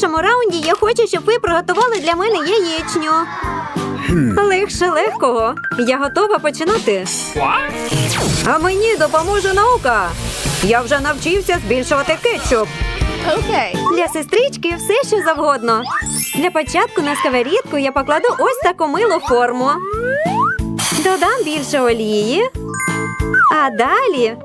першому раунді я хочу, щоб ви приготували для мене яєчню. Легше легкого. Я готова починати. А мені допоможе наука. Я вже навчився збільшувати кетчуп. Okay. Для сестрички все, що завгодно. Для початку на сковорідку я покладу ось таку милу форму. Додам більше олії. А далі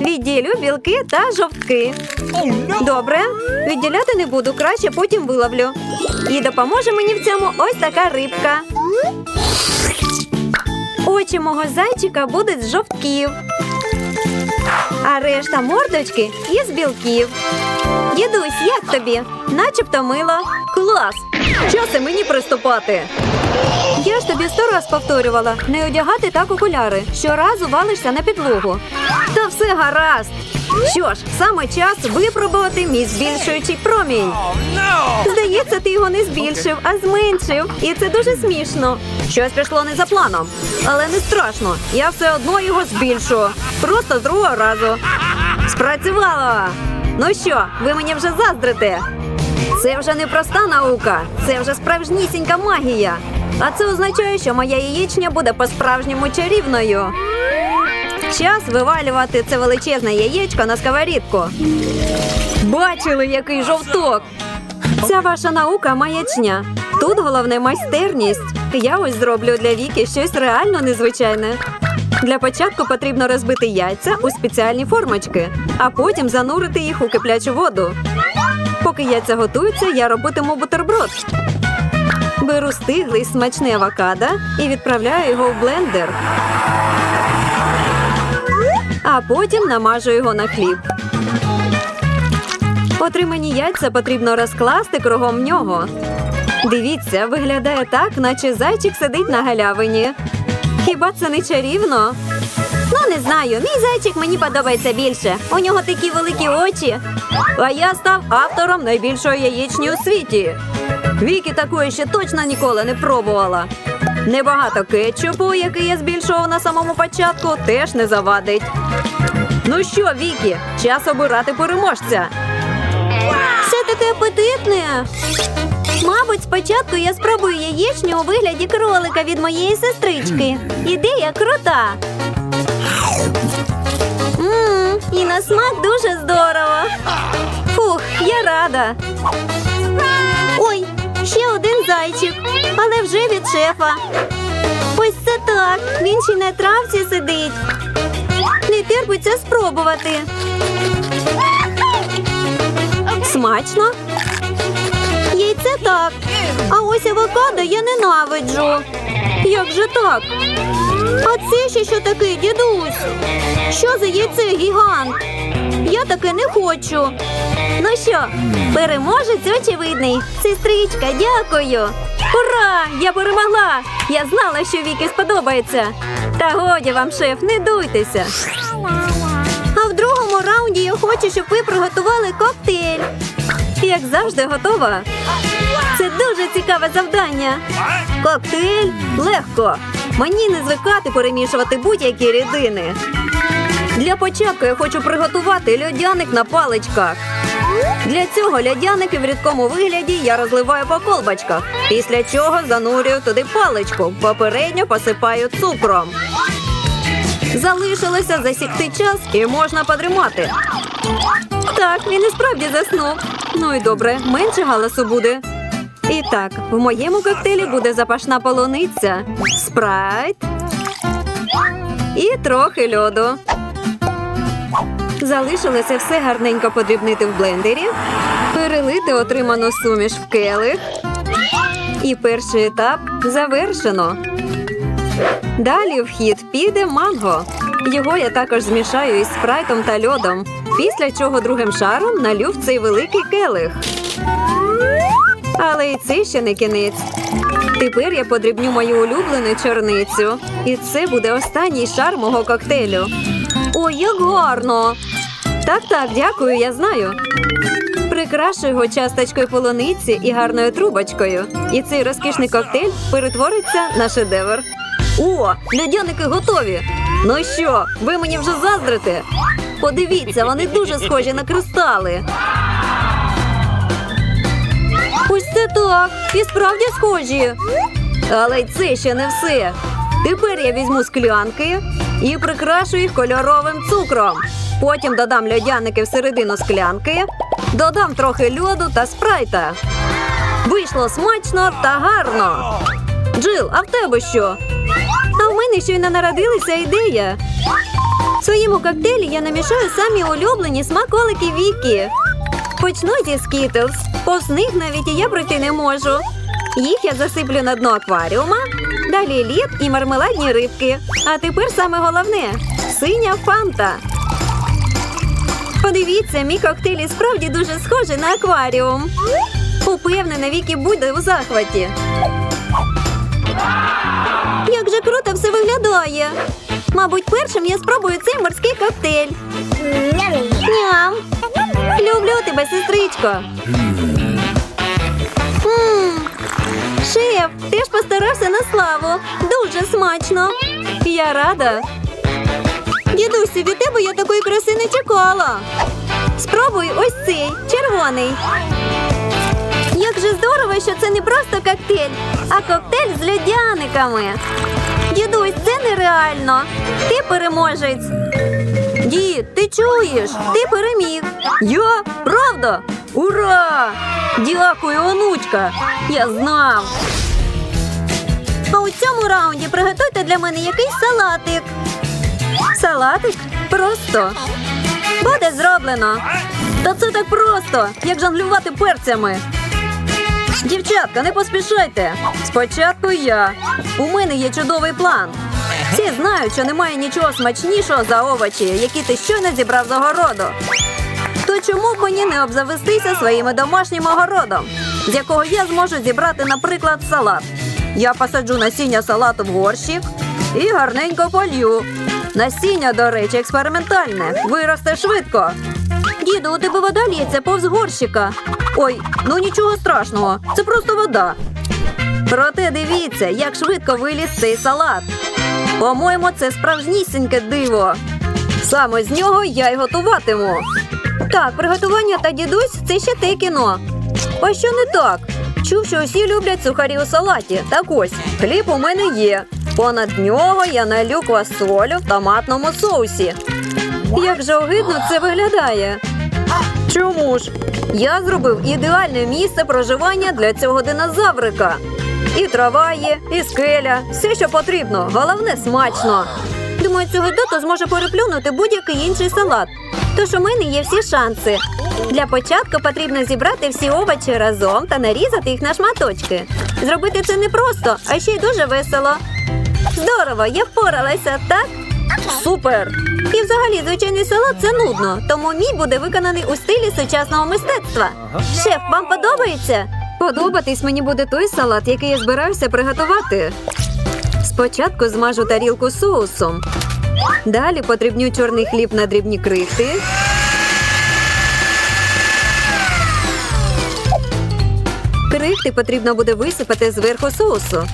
відділю білки та жовтки. Добре, відділяти не буду, краще потім виловлю. І допоможе мені в цьому ось така рибка. Очі мого зайчика будуть з жовтків, а решта мордочки із білків. Дідусь, як тобі? Начебто мило. Клас! Час і мені приступати. Я ж тобі сто раз повторювала не одягати так окуляри. Щоразу валишся на підлогу. Та все гаразд. Що ж, саме час випробувати мій збільшуючий промінь. Здається, ти його не збільшив, а зменшив. І це дуже смішно. Щось пішло не за планом. Але не страшно. Я все одно його збільшу. Просто з другого разу. Спрацювало! Ну що, ви мені вже заздрите? Це вже не проста наука, це вже справжнісінька магія. А це означає, що моя яєчня буде по-справжньому чарівною. Час вивалювати це величезне яєчко на сковорідку. Бачили, який жовток? Ця ваша наука маячня. Тут головне майстерність. Я ось зроблю для Віки щось реально незвичайне. Для початку потрібно розбити яйця у спеціальні формочки, а потім занурити їх у киплячу воду. Поки яйця готуються, я робитиму бутерброд. Беру стиглий смачний авокадо і відправляю його в блендер. А потім намажу його на хліб. Отримані яйця потрібно розкласти кругом нього. Дивіться, виглядає так, наче зайчик сидить на галявині. Хіба це не чарівно? Ну, не знаю. Мій зайчик мені подобається більше. У нього такі великі очі. А я став автором найбільшої яєчні у світі. Вікі такої ще точно ніколи не пробувала. Небагато кетчупу, який я збільшував на самому початку, теж не завадить. Ну що, Вікі, час обирати переможця. Все таке апетитне. Мабуть, спочатку я спробую яєчню у вигляді кролика від моєї сестрички. Ідея крута. Мм, і на смак дуже здорово. Фух, я рада. Ще один зайчик, але вже від шефа. Ось це так. Він ще на травці сидить. Не терпиться спробувати. Смачно? Яйце так. А ось авокадо я ненавиджу. Як же так? А це ще що таке, дідусь? Що за яйце гігант? Я таке не хочу. Ну що, переможець очевидний. Сестричка, дякую. Ура! Я перемогла! Я знала, що Вікі сподобається. Та годі вам, шеф, не дуйтеся. А в другому раунді я хочу, щоб ви приготували коктейль. Як завжди, готова. Це дуже цікаве завдання. Коктейль легко. Мені не звикати перемішувати будь-які рідини. Для початку я хочу приготувати льодяник на паличках. Для цього льодяники в рідкому вигляді я розливаю по колбочках, після чого занурюю туди паличку, попередньо посипаю цукром. Залишилося засікти час і можна потримати. Так, він і справді заснув. Ну і добре, менше галасу буде. І так, в моєму коктейлі буде запашна полуниця, спрайт і трохи льоду. Залишилося все гарненько подрібнити в блендері, перелити отриману суміш в келих. І перший етап завершено. Далі в хід піде манго. Його я також змішаю із спрайтом та льодом. Після чого другим шаром налю в цей великий келих. Але і це ще не кінець. Тепер я подрібню мою улюблену чорницю. І це буде останній шар мого коктейлю. Ой, як гарно! Так, так, дякую, я знаю. Прикрашу його часточкою полуниці і гарною трубочкою. І цей розкішний коктейль перетвориться на шедевр. О, льодяники готові. Ну що, ви мені вже заздрите? Подивіться, вони дуже схожі на кристали. Це так, і справді схожі. Але й це ще не все. Тепер я візьму склянки і прикрашу їх кольоровим цукром. Потім додам льодяники всередину склянки, додам трохи льоду та спрайта. Вийшло смачно та гарно. Джил, а в тебе що? А в мене щойно народилася ідея. В своєму коктейлі я намішаю самі улюблені смаколики Вікі. Почну зі скітлз. Повз них навіть і я пройти не можу. Їх я засиплю на дно акваріума, далі лід і мармеладні рибки. А тепер саме головне синя фанта. Подивіться, мій коктейль і справді дуже схожий на акваріум. Упевнена, Вікі буде у захваті. Як же круто все виглядає. Мабуть, першим я спробую цей морський коктейль. Ням. Люблю тебе, сестричко. Шеф, ти ж постарався на славу. Дуже смачно. Я рада. Дідусю, від тебе я такої краси не чекала. Спробуй ось цей червоний. Як же здорово, що це не просто коктейль, а коктейль з льодяниками. Дідусь, це нереально. Ти переможець. Дід, ти чуєш? Ти переміг. Я? Правда? Ура! Дякую, онучка. Я знав. А у цьому раунді приготуйте для мене якийсь салатик. Салатик? Просто. Буде зроблено. Та це так просто, як жонглювати перцями. Дівчатка, не поспішайте. Спочатку я. У мене є чудовий план. Всі знають, що немає нічого смачнішого за овочі, які ти щойно зібрав з огороду. Чому б мені не обзавестися своїм домашнім огородом, з якого я зможу зібрати, наприклад, салат? Я посаджу насіння салату в горщик і гарненько полью. Насіння, до речі, експериментальне. Виросте швидко. Діду, у тебе вода лється повз горщика. Ой, ну нічого страшного, це просто вода. Проте дивіться, як швидко виліз цей салат. По-моєму, це справжнісіньке диво. Саме з нього я й готуватиму. Так, приготування та дідусь це ще те кіно. А що не так? Чув, що усі люблять сухарі у салаті. Так ось, хліб у мене є. Понад нього я налю квасолю в томатному соусі. Як же огидно це виглядає. Чому ж? Я зробив ідеальне місце проживання для цього динозаврика. І трава є, і скеля, все, що потрібно. Головне смачно. Думаю, цього дото зможе переплюнути будь-який інший салат. Тож у мене є всі шанси. Для початку потрібно зібрати всі овочі разом та нарізати їх на шматочки. Зробити це непросто, а ще й дуже весело. Здорово, я впоралася, так? Супер! І взагалі звичайний салат це нудно, тому мій буде виконаний у стилі сучасного мистецтва. Шеф, вам подобається? Подобатись мені буде той салат, який я збираюся приготувати. Спочатку змажу тарілку соусом. Далі потрібню чорний хліб на дрібні крихти. Крихти потрібно буде висипати зверху соусу.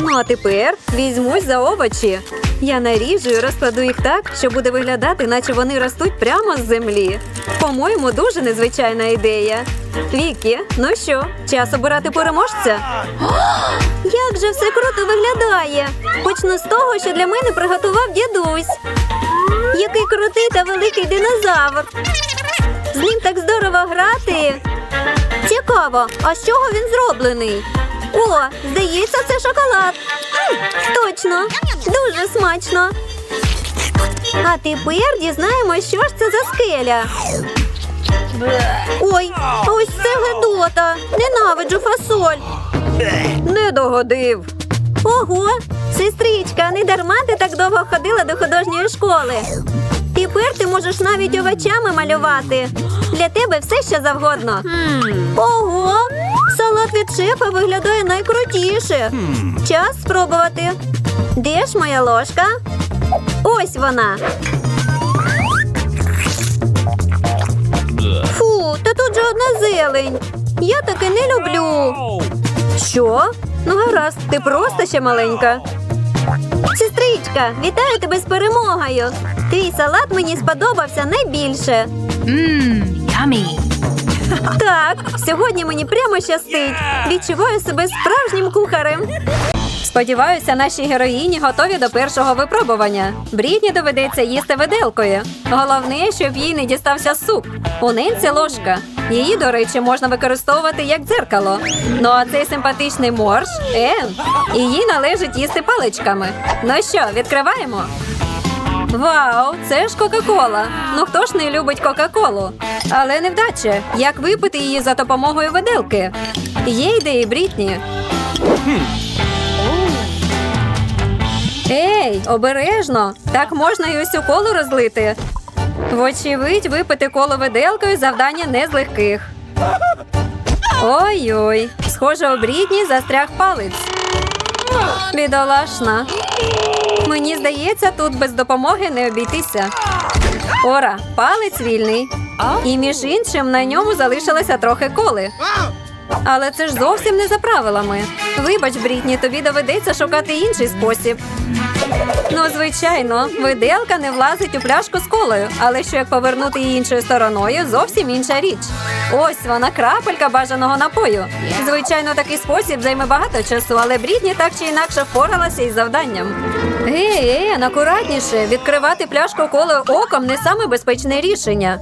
Ну а тепер візьмусь за овочі. Я наріжу і розкладу їх так, що буде виглядати, наче вони ростуть прямо з землі. По-моєму, дуже незвичайна ідея. Вікі, ну що, час обирати переможця? Як же все круто виглядає! Почну з того, що для мене приготував дідусь. Який крутий та великий динозавр. З ним так здорово грати. Цікаво, а з чого він зроблений? О, здається, це шоколад. М, Точно, дуже смачно. А тепер дізнаємось, що ж це за скеля. Ой, ось це гедота. Ненавиджу фасоль. Не догодив. Ого, сестричка, не дарма ти так довго ходила до художньої школи. Тепер ти можеш навіть овочами малювати. Для тебе все що завгодно. Ого! Салат від шефа виглядає найкрутіше. Час спробувати. Де ж моя ложка? Ось вона. Фу, та тут же одна зелень. Я таке не люблю. Що? Ну гаразд, ти просто ще маленька. Сестричка, вітаю тебе з перемогою. Твій салат мені сподобався найбільше. Mmm, yummy. Так, сьогодні мені прямо щастить. Відчуваю себе справжнім кухарем. Сподіваюся, наші героїні готові до першого випробування. Брідні доведеться їсти виделкою. Головне, щоб їй не дістався суп. У нинці ложка. Її, до речі, можна використовувати як дзеркало. Ну а цей симпатичний морж Ен. Її належить їсти паличками. Ну що, відкриваємо? Вау, це ж Кока-Кола. Ну хто ж не любить Кока-Колу? Але невдача. Як випити її за допомогою виделки? Є ідеї, Брітні. Ей, обережно! Так можна і усю колу розлити. Вочевидь, випити коло виделкою завдання не з легких. Ой-ой, схоже, у Брітні застряг палець. Бідолашна. Мені здається, тут без допомоги не обійтися. Ора, палець вільний. І між іншим на ньому залишилося трохи коли. Але це ж зовсім не за правилами. Вибач, Брітні, тобі доведеться шукати інший спосіб. Ну, звичайно, виделка не влазить у пляшку з колою, але що як повернути її іншою стороною, зовсім інша річ. Ось вона крапелька бажаного напою. Звичайно, такий спосіб займе багато часу, але Брітні так чи інакше впоралася із завданням. Гей, акуратніше, відкривати пляшку колою оком не саме безпечне рішення.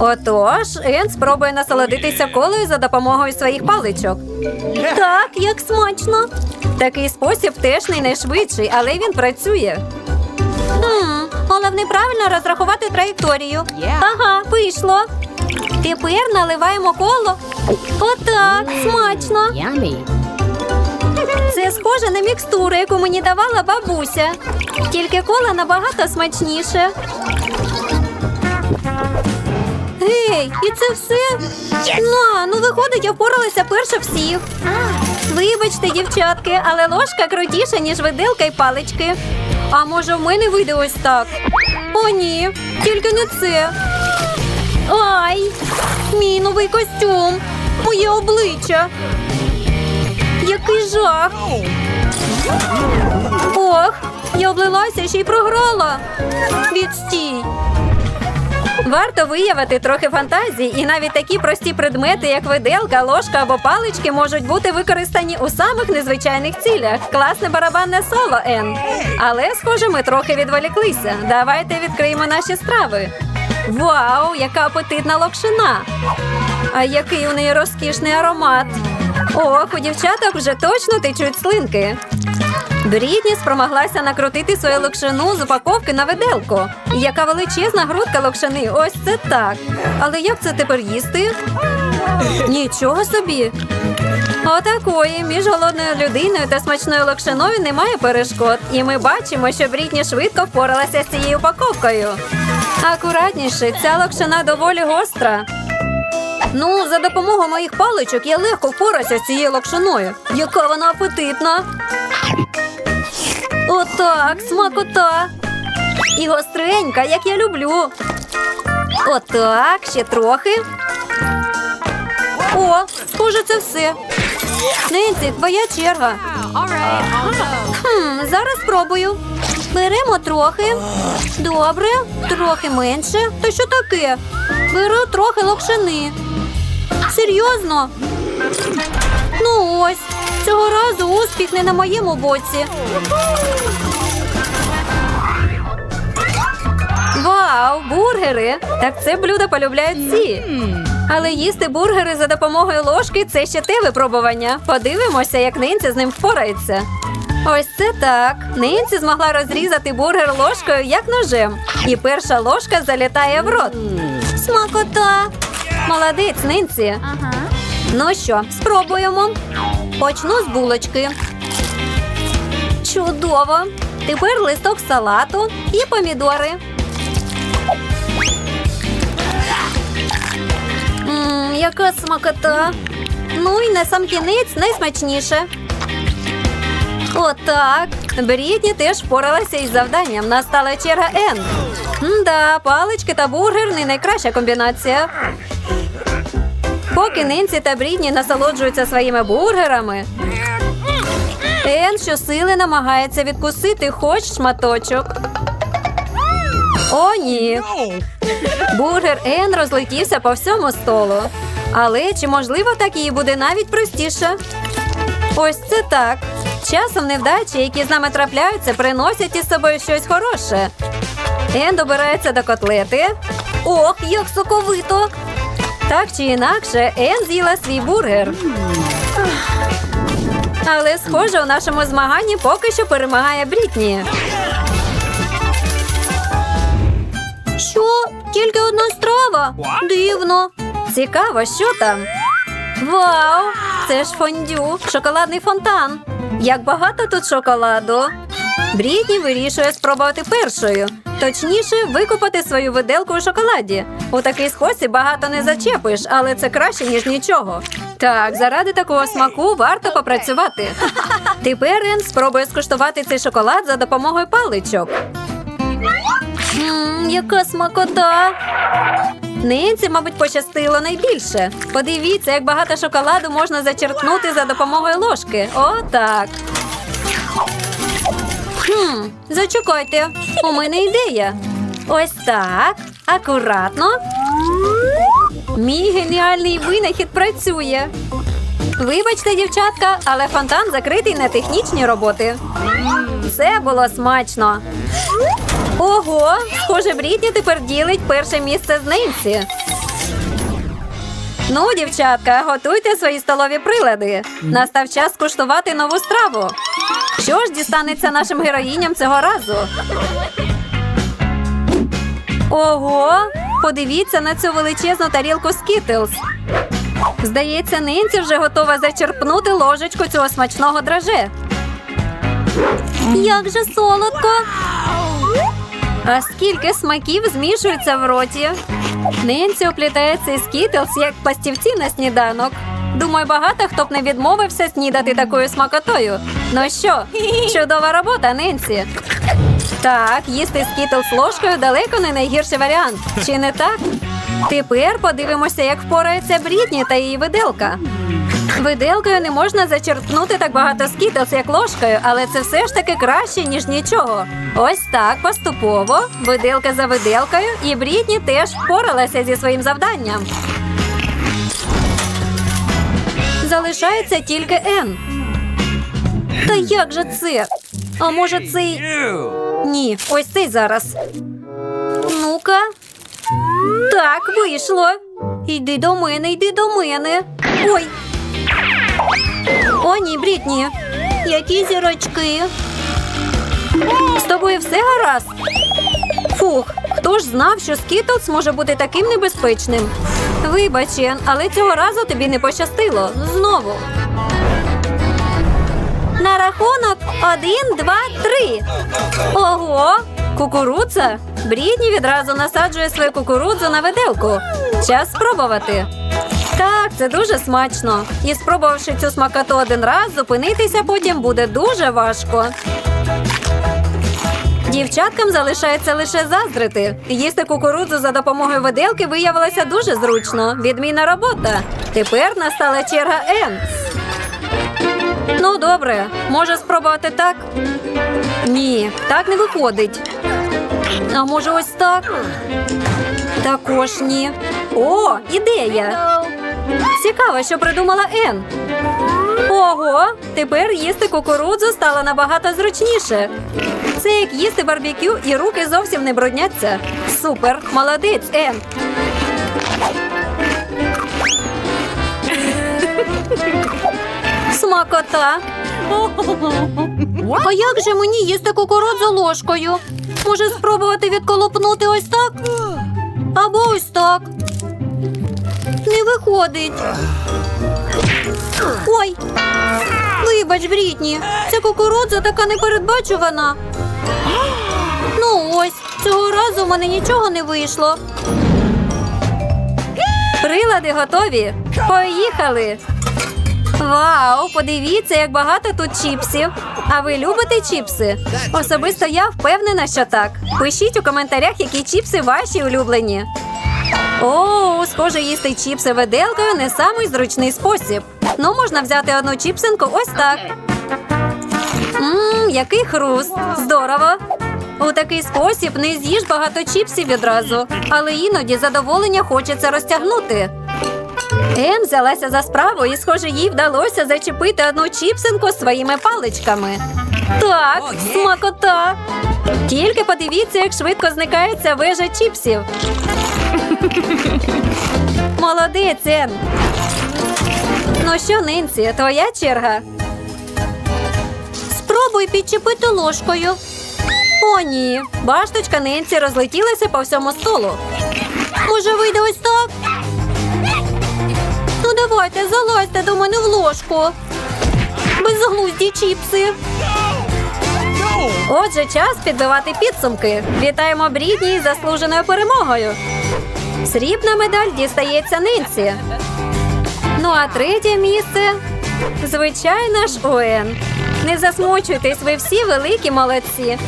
Отож, Ен спробує насолодитися колою за допомогою своїх паличок. Так, як смачно. Такий спосіб теж не найшвидший, але він працює. Хм, головне правильно розрахувати траєкторію. Ага, вийшло. Тепер наливаємо коло. Отак, смачно. Це схоже на мікстуру, яку мені давала бабуся. Тільки кола набагато смачніше. Гей, і це все? На, ну виходить, я впоралася перше всіх. Вибачте, дівчатки, але ложка крутіша, ніж виделка й палички. А може, в мене вийде ось так? О, ні, тільки не це. Ай! Мій новий костюм, моє обличчя. Який жах! Ох, я облилася ще й програла. Відстій. Варто виявити трохи фантазії, і навіть такі прості предмети, як виделка, ложка або палички, можуть бути використані у самих незвичайних цілях. Класне барабанне соло, Ен. Але, схоже, ми трохи відволіклися. Давайте відкриємо наші страви. Вау, яка апетитна локшина! А який у неї розкішний аромат. Ох, у дівчаток вже точно течуть слинки. Брітні спромоглася накрутити свою локшину з упаковки на виделку. Яка величезна грудка локшини. Ось це так. Але як це тепер їсти? Нічого собі. Отакої між голодною людиною та смачною локшиною немає перешкод. І ми бачимо, що Брітні швидко впоралася з цією упаковкою. Акуратніше, ця локшина доволі гостра. Ну, за допомогою моїх паличок я легко впораюся з цією локшиною. Яка вона апетитна. Отак, смакота. І гостренька, як я люблю. Отак, ще трохи. О, схоже, це все. Ненці, твоя черга. Хм, зараз спробую. Беремо трохи. Добре, трохи менше. Та що таке? Беру трохи локшини. Серйозно? Ну ось, цього разу успіх не на моєму боці. Вау, бургери! Так це блюдо полюбляють всі. Але їсти бургери за допомогою ложки це ще те випробування. Подивимося, як Нинці з ним впорається. Ось це так. Нинці змогла розрізати бургер ложкою як ножем. І перша ложка залітає в рот. Смакота! Молодець, Нинці. Ну що, спробуємо. Почну з булочки. Чудово! Тепер листок салату і помідори. Мм, яка смакота. Ну і на сам кінець найсмачніше. Отак. Брітні теж впоралася із завданням. Настала черга Ен. Да, палички та бургер не найкраща комбінація. Поки Нинці та Брітні насолоджуються своїми бургерами. Ен щосили намагається відкусити хоч шматочок. О, ні. Бургер Ен розлетівся по всьому столу. Але чи можливо так їй буде навіть простіше? Ось це так. Часом невдачі, які з нами трапляються, приносять із собою щось хороше. Ен добирається до котлети. Ох, як соковито! Так чи інакше, Ен з'їла свій бургер. Але, схоже, у нашому змаганні поки що перемагає Брітні. Що? Тільки одна страва? Дивно. Цікаво, що там. Вау! Це ж фондю, шоколадний фонтан. Як багато тут шоколаду. Брітні вирішує спробувати першою. Точніше, викупати свою виделку у шоколаді. У такий спосіб багато не зачепиш, але це краще, ніж нічого. Так, заради такого смаку варто попрацювати. Тепер Ен спробує скуштувати цей шоколад за допомогою паличок. Мм, яка смакота! Нинці, мабуть, пощастило найбільше. Подивіться, як багато шоколаду можна зачерпнути за допомогою ложки. О, так. Хм, зачекайте, у мене ідея. Ось так. Акуратно. Мій геніальний винахід працює. Вибачте, дівчатка, але фонтан закритий на технічні роботи. Це було смачно. Ого, схоже, Брітні тепер ділить перше місце з Ненсі. Ну, дівчатка, готуйте свої столові прилади. Настав час скуштувати нову страву. Що ж дістанеться нашим героїням цього разу? Ого, подивіться на цю величезну тарілку Скітлз. Здається, Нинці вже готова зачерпнути ложечку цього смачного драже. Як же солодко! А скільки смаків змішується в роті. Ненсі оплітає цей скітлс як пластівці на сніданок. Думаю, багато хто б не відмовився снідати такою смакотою. Ну що, чудова робота, Ненсі. Так, їсти скітлс ложкою далеко не найгірший варіант. Чи не так? Тепер подивимося, як впорається Брітні та її виделка. Виделкою не можна зачерпнути так багато скітлс, як ложкою, але це все ж таки краще, ніж нічого. Ось так, поступово, виделка за виделкою, і Брітні теж впоралася зі своїм завданням. Залишається тільки Н. Та як же це? А може цей. Ні, ось цей зараз. Ну-ка. Так, вийшло. Йди до мене, йди до мене. Ой. О, ні, Брітні. Які зірочки. З тобою все гаразд? Фух, хто ж знав, що Скітлс може бути таким небезпечним? Вибач, але цього разу тобі не пощастило. Знову. На рахунок один, два, три. Ого! Кукурудза? Брідні відразу насаджує свою кукурудзу на виделку. Час спробувати. Так, це дуже смачно. І спробувавши цю смакоту один раз, зупинитися потім буде дуже важко. Дівчаткам залишається лише заздрити. Їсти кукурудзу за допомогою виделки виявилося дуже зручно. Відмінна робота. Тепер настала черга Н. Ну, добре, може спробувати так? Ні, так не виходить. А може, ось так? Також ні. О, ідея! Цікаво, що придумала Ен. Ого, тепер їсти кукурудзу стало набагато зручніше. Це як їсти барбекю і руки зовсім не брудняться. Супер, молодець, Ен. Смакота. А як же мені їсти кукурудзу ложкою? Може спробувати відколупнути ось так? Або ось так. Виходить. Ой. Вибач, Брітні, ця кукурудза така непередбачувана. Ну ось, цього разу в мене нічого не вийшло. Прилади готові. Поїхали. Вау, подивіться, як багато тут чіпсів. А ви любите чіпси? Особисто я впевнена, що так. Пишіть у коментарях, які чіпси ваші улюблені. О, схоже, їсти чіпси виделкою не самий зручний спосіб. Ну, можна взяти одну чіпсинку ось так. Мм, який хруст. Здорово. У такий спосіб не з'їж багато чіпсів відразу, але іноді задоволення хочеться розтягнути. Ем взялася за справу, і, схоже, їй вдалося зачепити одну чіпсинку своїми паличками. Так, смакота. Тільки подивіться, як швидко зникає ця вежа чіпсів. Молодець, Ен. Ну що, Нинці, твоя черга. Спробуй підчепити ложкою. О, ні. Башточка Нинці розлетілася по всьому столу. Може, вийде ось так? Ну, давайте, залазьте до мене в ложку. Безглузді чіпси. Отже, час підбивати підсумки. Вітаємо Брідні із заслуженою перемогою. Срібна медаль дістається Нинці. Ну а третє місце, звичайно ж, Оен. Не засмучуйтесь, ви всі великі молодці.